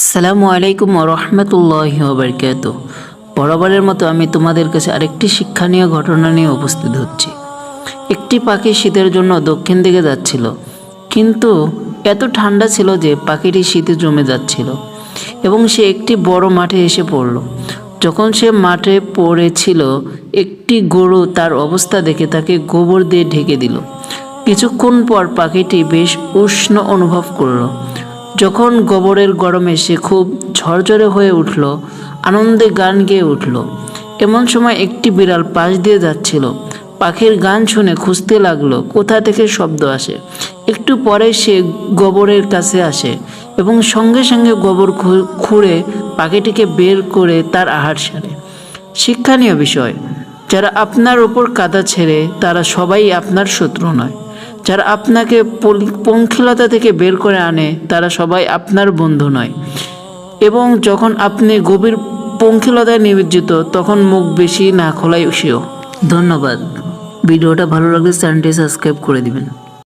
আসসালামু আলাইকুম রহমতুল্লাহ বরকাত বরাবরের মতো আমি তোমাদের কাছে আরেকটি শিক্ষণীয় ঘটনা নিয়ে উপস্থিত হচ্ছি। একটি পাখি শীতের জন্য দক্ষিণ দিকে যাচ্ছিল, কিন্তু এত ঠান্ডা ছিল যে পাখিটি শীতে জমে যাচ্ছিল এবং সে একটি বড় মাঠে এসে পড়ল। যখন সে মাঠে পড়েছিল, একটি গরু তার অবস্থা দেখে তাকে গোবর দিয়ে ঢেকে দিল। কিছুক্ষণ পর পাখিটি বেশ উষ্ণ অনুভব করল। যখন গোবরের গরমে সে খুব ঝরঝরে হয়ে উঠল, আনন্দে গান গেয়ে উঠল। এমন সময় একটি বিড়াল পাশ দিয়ে যাচ্ছিল। পাখির গান শুনে খুঁজতে লাগল, কোথা থেকে শব্দ আসে। একটু পরে সে গোবরের কাছে আসে এবং সঙ্গে সঙ্গে গোবর খুঁড়ে পাখিটিকে বের করে তার আহার সারে। শিক্ষণীয় বিষয়, যারা আপনার ওপর কাদা ছেড়ে, তারা সবাই আপনার শত্রু নয়। যারা আপনাকে পঙ্খিলতা থেকে বের করে আনে, তারা সবাই আপনার বন্ধু নয়। এবং যখন আপনি গভীর পঙ্খিলতায় নিবেদিত তখন মুখ বেশি না খোলাই সেও। ধন্যবাদ। ভিডিওটা ভালো লাগলে চ্যানেলটি সাবস্ক্রাইব করে দিবেন।